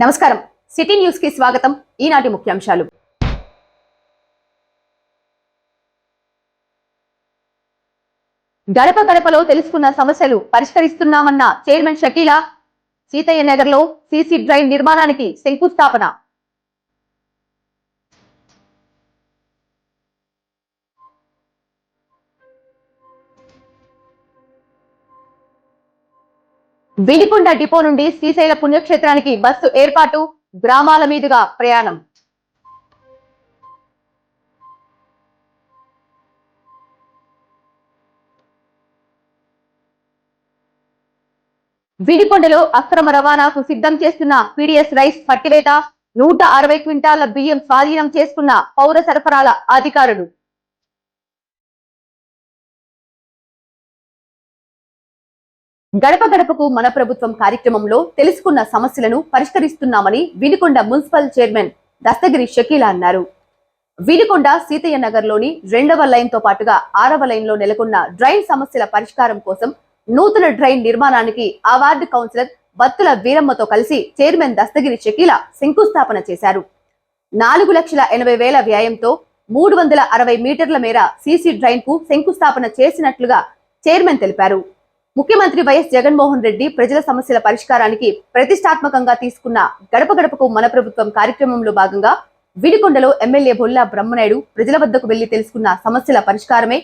నమస్కారం. సిటీ న్యూస్కి స్వాగతం. ఈనాటి ముఖ్యాంశాలు. గడప గడపలో తెలుసుకున్న సమస్యలు పరిష్కరిస్తున్నామన్న చైర్మన్ షకీలా సీతయ్య నగర్లో సీసీ డ్రైన్ నిర్మాణానికి శంకుస్థాపన. విడికొండ డిపో నుండి శ్రీశైల పుణ్యక్షేత్రానికి బస్సు ఏర్పాటు గ్రామాల మీదుగా ప్రయాణం. విడికొండలో అక్రమ రవాణాకు సిద్ధం చేస్తున్న పీడిఎస్ రైస్ పట్టివేత నూట అరవై క్వింటాల బియ్యం స్వాధీనం చేసుకున్న పౌర సరఫరాల అధికారులు. గడప గడపకు మన ప్రభుత్వం కార్యక్రమంలో తెలుసుకున్న సమస్యలను పరిష్కరిస్తున్నామని వినుకొండ మున్సిపల్ చైర్మన్ దస్తగిరి షకీలా అన్నారు. వినుకొండ సీతయ్య నగర్లోని రెండవ లైన్తో పాటుగా ఆరవ లైన్లో నెలకొన్న డ్రైన్ సమస్యల పరిష్కారం కోసం నూతన డ్రైన్ నిర్మాణానికి ఆ వార్డు కౌన్సిలర్ బత్తుల వీరమ్మతో కలిసి చైర్మన్ దస్తగిరి షకీలా శంకుస్థాపన చేశారు. నాలుగు లక్షల ఎనభై వేల వ్యయంతో మూడు వందల అరవై మీటర్ల మేర సీసీ డ్రైన్కు శంకుస్థాపన చేసినట్లుగా చైర్మన్ తెలిపారు. ముఖ్యమంత్రి వైఎస్ జగన్మోహన్ రెడ్డి ప్రజల సమస్యల పరిష్కారానికి ప్రతిష్టాత్మకంగా తీసుకున్న గడప గడపకు మన ప్రభుత్వం కార్యక్రమంలో భాగంగా వినికొండలో ఎమ్మెల్యే బొల్లా బ్రహ్మనాయుడు ప్రజల వద్దకు వెళ్ళి తెలుసుకున్న సమస్యల పరిష్కారమే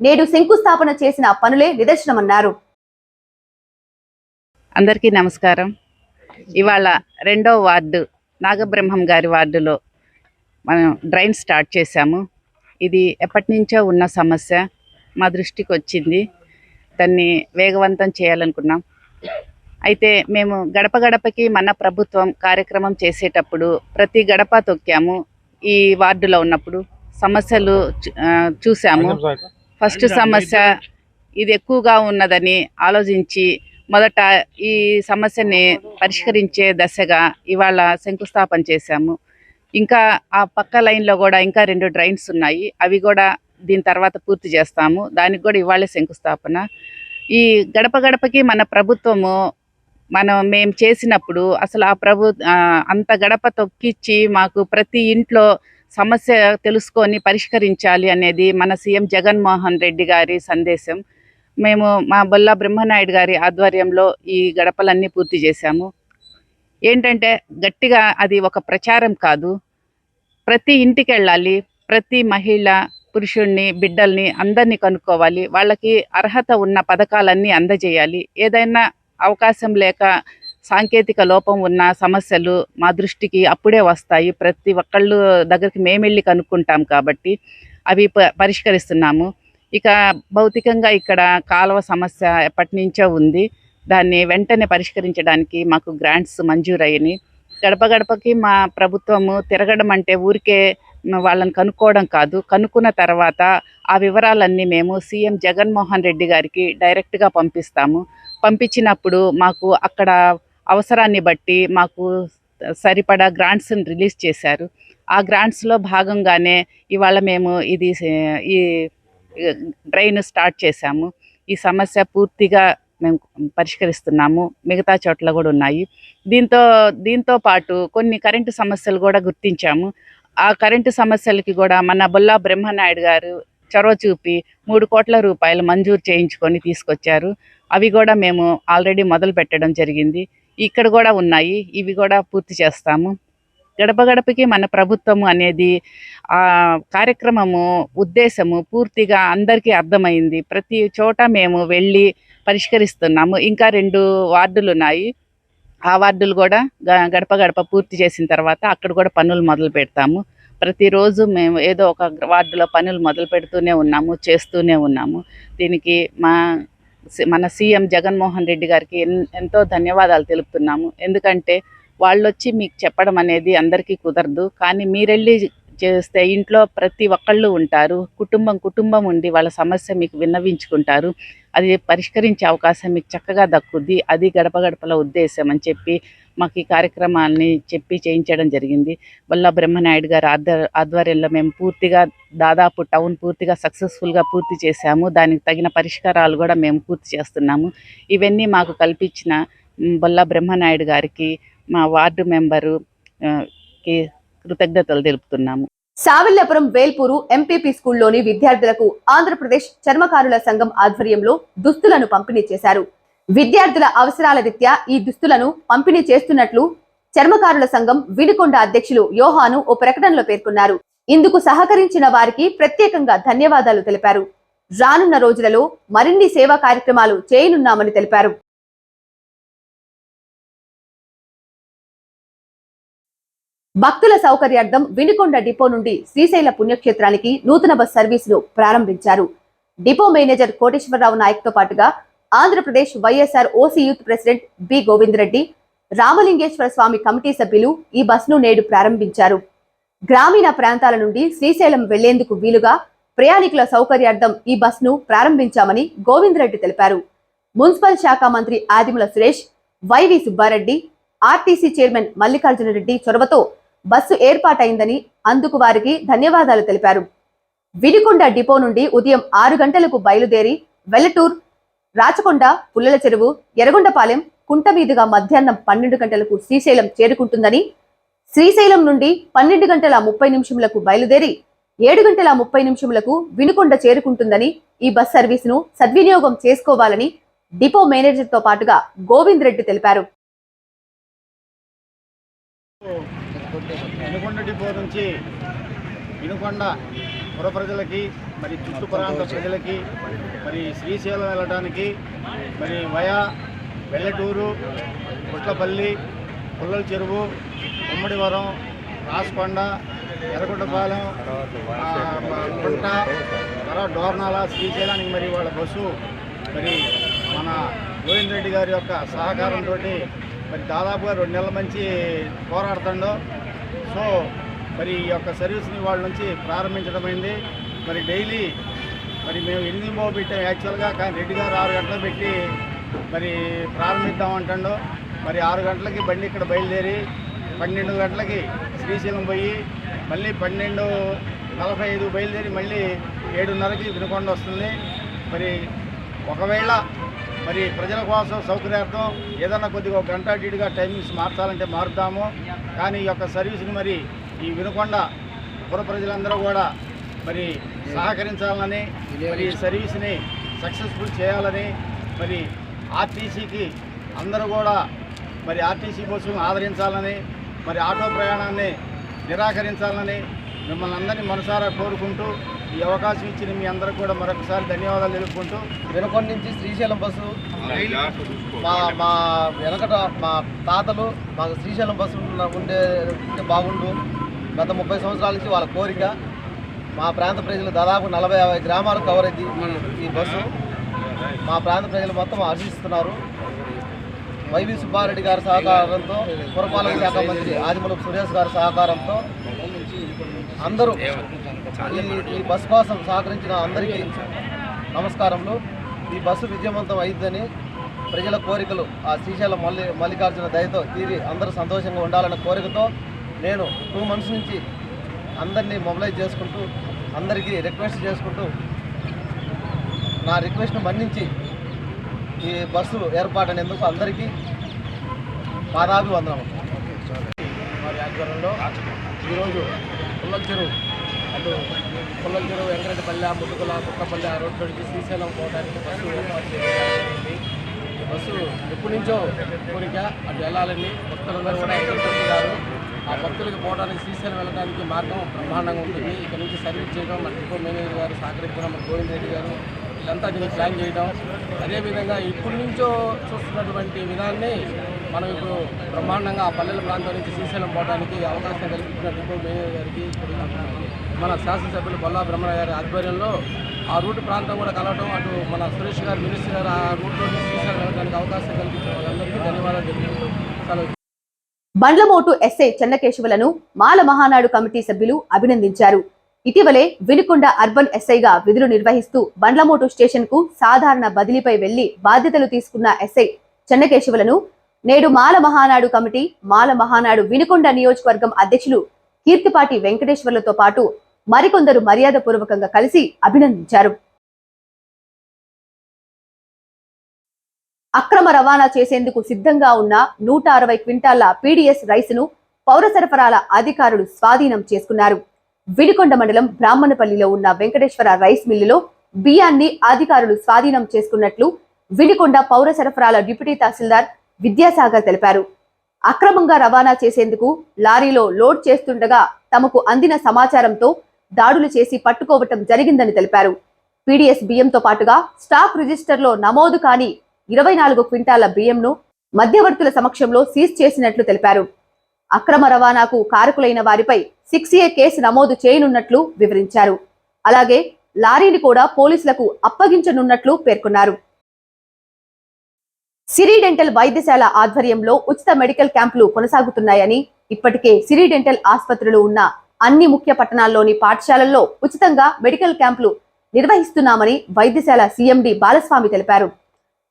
నేడు శంకుస్థాపన చేసిన పనులే నిదర్శనమన్నారు. అందరికీ నమస్కారం. ఇవాళ రెండో వార్డు నాగబ్రహ్మం గారి వార్డులో మనం డ్రైన్ స్టార్ట్ చేశాము. ఇది ఎప్పటి నుంచో ఉన్న సమస్య మా దృష్టికి వచ్చింది. దాన్ని వేగవంతం చేయాలనుకున్నాం. అయితే మేము గడప గడపకి మన ప్రభుత్వం కార్యక్రమం చేసేటప్పుడు ప్రతి గడప తొక్కాము. ఈ వార్డులో ఉన్నప్పుడు సమస్యలు చూసాము. ఫస్ట్ సమస్య ఇది ఎక్కువగా ఉన్నదని ఆలోచించి మొదట ఈ సమస్యని పరిష్కరించే దశగా ఇవాళ శంకుస్థాపన చేశాము. ఇంకా ఆ పక్క లైన్లో కూడా ఇంకా రెండు డ్రైన్స్ ఉన్నాయి. అవి కూడా దీని తర్వాత పూర్తి చేస్తాము. దానికి కూడా ఇవాళ శంకుస్థాపన. ఈ గడప గడపకి మన ప్రభుత్వము మనం మేము చేసినప్పుడు అసలు ఆ ప్రభు అంత గడప తొక్కిచ్చి మాకు ప్రతి ఇంట్లో సమస్య తెలుసుకొని పరిష్కరించాలి అనేది మన సీఎం జగన్మోహన్ రెడ్డి గారి సందేశం. మేము మా బొల్లా బ్రహ్మనాయుడు గారి ఆధ్వర్యంలో ఈ గడపలన్నీ పూర్తి చేశాము. ఏంటంటే గట్టిగా అది ఒక ప్రచారం కాదు. ప్రతి ఇంటికి వెళ్ళాలి ప్రతి మహిళ పురుషుణ్ణి బిడ్డల్ని అందరినీ కనుక్కోవాలి. వాళ్ళకి అర్హత ఉన్న పథకాలన్నీ అందజేయాలి. ఏదైనా అవకాశం లేక సాంకేతిక లోపం ఉన్న సమస్యలు మా దృష్టికి అప్పుడే వస్తాయి. ప్రతి ఒక్కళ్ళు దగ్గరికి మేము వెళ్ళి కనుక్కుంటాం కాబట్టి అవి ప- పరిష్కరిస్తున్నాము. ఇక భౌతికంగా ఇక్కడ కాలువ సమస్య ఎప్పటి నుంచో ఉంది. దాన్ని వెంటనే పరిష్కరించడానికి మాకు గ్రాంట్స్ మంజూరయ్యని గడప గడపకి మా ప్రభుత్వము తిరగడం అంటే ఊరికే వాళ్ళని కనుక్కోవడం కాదు. కనుక్కున్న తర్వాత ఆ వివరాలన్నీ మేము సీఎం జగన్మోహన్ రెడ్డి గారికి డైరెక్ట్గా పంపిస్తాము. పంపించినప్పుడు మాకు అక్కడ అవసరాన్ని బట్టి మాకు సరిపడా గ్రాంట్స్ని రిలీజ్ చేశారు. ఆ గ్రాంట్స్లో భాగంగానే ఇవాళ మేము ఇది ఈ డ్రైన్ స్టార్ట్ చేశాము. ఈ సమస్య పూర్తిగా మేము పరిష్కరిస్తున్నాము. మిగతా చోట్ల కూడా ఉన్నాయి. దీంతో దీంతో పాటు కొన్ని కరెంటు సమస్యలు కూడా గుర్తించాము. ఆ కరెంటు సమస్యలకి కూడా మన బొల్లా బ్రహ్మనాయుడు గారు చొరవ చూపి మూడు కోట్ల రూపాయలు మంజూరు చేయించుకొని తీసుకొచ్చారు. అవి కూడా మేము ఆల్రెడీ మొదలు పెట్టడం జరిగింది. ఇక్కడ కూడా ఉన్నాయి. ఇవి కూడా పూర్తి చేస్తాము. గడప గడపకి మన ప్రభుత్వము అనేది ఆ కార్యక్రమము ఉద్దేశము పూర్తిగా అందరికీ అర్థమైంది. ప్రతి చోట మేము వెళ్ళి పరిష్కరిస్తున్నాము. ఇంకా రెండు వార్డులు ఉన్నాయి. ఆ వార్డులు కూడా గడప గడప పూర్తి చేసిన తర్వాత అక్కడ కూడా పనులు మొదలు పెడతాము. ప్రతిరోజు మేము ఏదో ఒక వార్డులో పనులు మొదలు పెడుతూనే ఉన్నాము చేస్తూనే ఉన్నాము. దీనికి మా మన సీఎం జగన్మోహన్ రెడ్డి గారికి ఎన్- ఎంతో ధన్యవాదాలు తెలుపుతున్నాము. ఎందుకంటే వాళ్ళు వచ్చి మీకు చెప్పడం అనేది అందరికీ కుదరదు. కానీ మీరెళ్ళి చేస్తే ఇంట్లో ప్రతి ఒక్కళ్ళు ఉంటారు కుటుంబం కుటుంబం ఉండి వాళ్ళ సమస్య మీకు విన్నవించుకుంటారు అది పరిష్కరించే అవకాశం మీకు చక్కగా దక్కుద్ది అది గడప గడపల ఉద్దేశం అని చెప్పి మాకు ఈ కార్యక్రమాన్ని చెప్పి చేయించడం జరిగింది. వల్ల బ్రహ్మనాయుడు గారు ఆధ్వర్ ఆధ్వర్యంలో మేము పూర్తిగా దాదాపు టౌన్ పూర్తిగా సక్సెస్ఫుల్గా పూర్తి చేశాము. దానికి తగిన పరిష్కారాలు కూడా మేము పూర్తి చేస్తున్నాము. ఇవన్నీ మాకు కల్పించిన బొల్ల బ్రహ్మనాయుడు గారికి మా వార్డు మెంబరు కి కృతజ్ఞతలు తెలుపుతున్నాము. సావిల్యపురం వేల్పూరు ఎంపీపీ స్కూల్లోని విద్యార్థులకు ఆంధ్రప్రదేశ్ చర్మకారుల సంఘం ఆధ్వర్యంలో దుస్తులను పంపిణీ చేశారు. విద్యార్థుల అవసరాల రీత్యా ఈ దుస్తులను పంపిణీ చేస్తున్నట్లు చర్మకారుల సంఘం వినుకొండ అధ్యక్షులు యోహాను ఓ ప్రకటనలో పేర్కొన్నారు. ఇందుకు సహకరించిన వారికి ప్రత్యేకంగా ధన్యవాదాలు తెలిపారు. రానున్న రోజులలో మరిన్ని సేవా కార్యక్రమాలు చేయనున్నామని తెలిపారు. భక్తుల సౌకర్యార్థం వినుకొండ డిపో నుండి శ్రీశైల పుణ్యక్షేత్రానికి నూతన బస్ సర్వీసును ప్రారంభించారు. డిపో మేనేజర్ కోటేశ్వరరావు నాయక్తో పాటుగా Andhra Pradesh YSR OC youth president B Govindareddy Ramalingeswara Swamy committee సభ్యులు ఈ బస్సును నేడు ప్రారంభించారు. గ్రామీణ ప్రాంతాల నుండి శ్రీశైలం వెళ్ళేందుకు వీలుగా ప్రయాణికుల సౌకర్యార్థం ఈ బస్సును ప్రారంభించామని గోవిందరెడ్డి తెలిపారు. మున్సిపల్ శాఖ మంత్రి Adimala Suresh YV Subbareddy RTC chairman Mallikarjuna Reddy చొరవతో బస్సు ఏర్పాటైందని అందుకు వారికి ధన్యవాదాలు తెలిపారు. వినుకొండ డిపో నుండి ఉదయం ఆరు గంటలకు బయలుదేరి వెల్లటూర్ రాచకొండ పుల్లల చెరువు ఎర్రగొండపాలెం కుంట మీదుగా మధ్యాహ్నం పన్నెండు గంటలకు శ్రీశైలం చేరుకుంటుందని శ్రీశైలం నుండి పన్నెండు గంటల ముప్పై నిమిషములకు బయలుదేరి ఏడు గంటల ముప్పై నిమిషములకు వినుకొండ చేరుకుంటుందని ఈ బస్ సర్వీసును సద్వినియోగం చేసుకోవాలని డిపో మేనేజర్తో పాటుగా గోవింద్ రెడ్డి తెలిపారు. వినుకొండ డిపో నుంచి వినుకొండ పుర ప్రజలకి మరి చుట్టు ప్రాంత ప్రజలకి మరి శ్రీశైలం వెళ్ళడానికి మరి వయా వెల్లటూరు పుట్లపల్లి పుల్లల చెరువు ఉమ్మడివరం రాసుకొండ ఎర్రగొండపాలెం ఆ, కుంట తర్వాత డోర్నాల శ్రీశైలానికి మరి వాళ్ళ బస్సు మరి మన గోవింద్ రెడ్డి గారి యొక్క సహకారంతో మరి దాదాపుగా రెండు నెలల నుంచి పోరాడుతుండో సో మరి ఈ యొక్క సర్వీస్ని వాళ్ళ నుంచి ప్రారంభించడమైంది. మరి డైలీ మరి మేము ఎనిమిది మో పెట్టాం. యాక్చువల్గా కానీ రెడ్డి గారు ఆరు గంటలు పెట్టి మరి ప్రారంభిద్దాం అంటాడు. మరి ఆరు గంటలకి బండి ఇక్కడ బయలుదేరి పన్నెండు గంటలకి శ్రీశైలం పోయి మళ్ళీ పన్నెండు నలభై ఐదు బయలుదేరి మళ్ళీ ఏడున్నరకి వినుకొండ వస్తుంది. మరి ఒకవేళ మరి ప్రజల కోసం సౌకర్యార్థం ఏదన్నా కొద్దిగా ఒక గంట అటు టైమింగ్స్ మార్చాలంటే మారుతాము కానీ ఈ యొక్క సర్వీస్ని మరి ఈ వినుకొండ పుర ప్రజలందరూ కూడా మరి సహకరించాలని మరి ఈ సర్వీస్ని సక్సెస్ఫుల్ చేయాలని మరి ఆర్టీసీకి అందరూ కూడా మరి ఆర్టీసీ బస్సును ఆదరించాలని మరి ఆటో ప్రయాణాన్ని నిరాకరించాలని మిమ్మల్ని అందరినీ మనసారా కోరుకుంటూ ఈ అవకాశం ఇచ్చిన మీ అందరికి కూడా మరొకసారి ధన్యవాదాలు తెలుపుకుంటూ వినకొండ నుంచి శ్రీశైలం బస్సు మా మా వెనకట మా తాతలు మాకు శ్రీశైలం బస్సు ఉండే ఉంటే బాగుండు. గత ముప్పై సంవత్సరాల నుంచి వాళ్ళ కోరిక. మా ప్రాంత ప్రజలు దాదాపు నలభై యాభై గ్రామాలు కవర్ అయింది ఈ బస్సు. మా ప్రాంత ప్రజలు మొత్తం హర్షిస్తున్నారు వైవి సుబ్బారెడ్డి గారి సహకారంతో పురపాలక శాఖ మంత్రి ఆదిమూలపు సురేష్ గారి సహకారంతో అందరూ ఈ బస్సు కోసం సహకరించిన అందరికీ నమస్కారములు. ఈ బస్సు విజయవంతం అయిందని ప్రజల కోరికలు ఆ శ్రీశైలం మల్లి మల్లికార్జున దయతో తీరి అందరూ సంతోషంగా ఉండాలన్న కోరికతో నేను టూ మంత్స్ నుంచి అందరినీ మొబిలైజ్ చేసుకుంటూ అందరికీ రిక్వెస్ట్ చేసుకుంటూ నా రిక్వెస్ట్ను మన్నించి ఈ బస్సు ఏర్పాటనేందుకు అందరికీ పాదాభివందనం వారి ఆధ్వర్యంలో ఈరోజు అటు పుల్లల చెరువు వెంకటపల్లె ముట్టుకుల కుక్కపల్లె ఆ రోడ్డు నుంచి శ్రీశైలం పోవడానికి బస్సు ఏర్పాటు చేయడం బస్సు ఎప్పటి నుంచో కోరిక అటు వెళ్ళాలని భక్తులందరూ కూడా ఎదుర్కొంటున్నారు ఆ భక్తులకు పోవడానికి శ్రీశైలం వెళ్ళడానికి మార్గం బ్రహ్మాండంగా ఉంటుంది. ఇక్కడ నుంచి సర్వీస్ చేయడం మన డిపో మేనేజర్ గారు సహకరించడం మన గోవింద్ రెడ్డి గారు ఇదంతా దీన్ని ప్లాన్ చేయడం. అదేవిధంగా ఇప్పటి నుంచో చూస్తున్నటువంటి విధాన్ని మనం ఇప్పుడు బ్రహ్మాండంగా ఆ పల్లెల ప్రాంతం నుంచి శ్రీశైలం పోవడానికి అవకాశం కల్పించిన డిపో మేనేజర్ గారికి మన శాసనసభ్యులు బొల్లా బ్రహ్మణ గారి ఆధ్వర్యంలో ఆ రూట్ ప్రాంతం కూడా కలవడం అటు మన సురేష్ గారు మినిస్టర్ గారు ఆ రూట్లో శ్రీశైలం వెళ్ళడానికి అవకాశం కల్పించిన వాళ్ళందరికీ ధన్యవాదాలు తెలుపుతూ బండ్లమోటు ఎస్ఐ చెన్నకేశవులను మాల మహానాడు కమిటీ సభ్యులు అభినందించారు. ఇటీవలే వినుకొండ అర్బన్ ఎస్ఐగా విధులు నిర్వహిస్తూ బండ్లమోటు స్టేషన్కు సాధారణ బదిలీపై వెళ్ళి బాధ్యతలు తీసుకున్న ఎస్ఐ చెన్నకేశవులను నేడు మాల మహానాడు కమిటీ మాల మహానాడు వినుకొండ నియోజకవర్గం అధ్యక్షులు కీర్తిపాటి వెంకటేశ్వర్లతో పాటు మరికొందరు మర్యాదపూర్వకంగా కలిసి అభినందించారు. అక్రమ రవాణా చేసేందుకు సిద్ధంగా ఉన్న నూట అరవై క్వింటాళ్ళ పీడీఎస్ రైసును పౌర సరఫరాల అధికారులు స్వాధీనం చేసుకున్నారు. విడికొండ మండలం బ్రాహ్మణపల్లిలో ఉన్న వెంకటేశ్వర రైస్ మిల్లులో బియ్యాన్ని అధికారులు స్వాధీనం చేసుకున్నట్లు విడికొండ పౌర సరఫరాల డిప్యూటీ తహసీల్దార్ విద్యాసాగర్ తెలిపారు. అక్రమంగా రవాణా చేసేందుకు లారీలో లోడ్ చేస్తుండగా తమకు అందిన సమాచారంతో దాడులు చేసి పట్టుకోవటం జరిగిందని తెలిపారు. పీడీఎస్ బియ్యంతో పాటుగా స్టాక్ రిజిస్టర్లో నమోదు కాని ఇరవై నాలుగు క్వింటాల బియ్యంను మధ్యవర్తుల సమక్షంలో సీజ్ చేసినట్లు తెలిపారు. అక్రమ రవాణాకు కారకులైన వారిపై సిక్స్ ఏ కేసు నమోదు చేయనున్నట్లు వివరించారు. అలాగే లారీని కూడా పోలీసులకు అప్పగించనున్నట్లు పేర్కొన్నారు. సిరి డెంటల్ వైద్యశాల ఆధ్వర్యంలో ఉచిత మెడికల్ క్యాంపులు కొనసాగుతున్నాయని ఇప్పటికే సిరి డెంటల్ ఆసుపత్రులు ఉన్న అన్ని ముఖ్య పట్టణాల్లోని పాఠశాలల్లో ఉచితంగా మెడికల్ క్యాంపులు నిర్వహిస్తున్నామని వైద్యశాల సీఎండి బాలస్వామి తెలిపారు.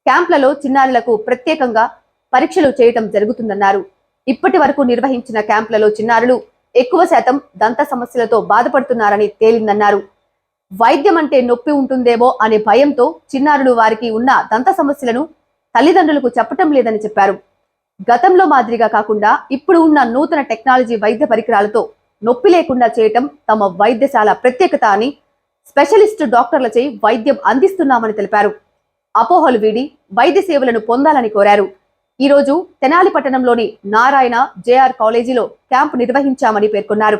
క్యాంపులలో చిన్నారులకు ప్రత్యేకంగా పరీక్షలు చేయటం జరుగుతుందన్నారు. ఇప్పటి వరకు నిర్వహించిన క్యాంపులలో చిన్నారులు ఎక్కువ శాతం దంత సమస్యలతో బాధపడుతున్నారని తేలిందన్నారు. వైద్యం అంటే నొప్పి ఉంటుందేమో అనే భయంతో చిన్నారులు వారికి ఉన్న దంత సమస్యలను తల్లిదండ్రులకు చెప్పటం లేదని చెప్పారు. గతంలో మాదిరిగా కాకుండా ఇప్పుడు ఉన్న నూతన టెక్నాలజీ వైద్య పరికరాలతో నొప్పి లేకుండా చేయటం తమ వైద్యశాల ప్రత్యేకత అని స్పెషలిస్ట్ డాక్టర్లచే వైద్యం అందిస్తున్నామని తెలిపారు. అపోహలు వీడి వైద్య సేవలను పొందాలని కోరారు. ఈ రోజు తెనాలి పట్టణంలోని నారాయణ జేఆర్ కాలేజీలో క్యాంపు నిర్వహించామని పేర్కొన్నారు.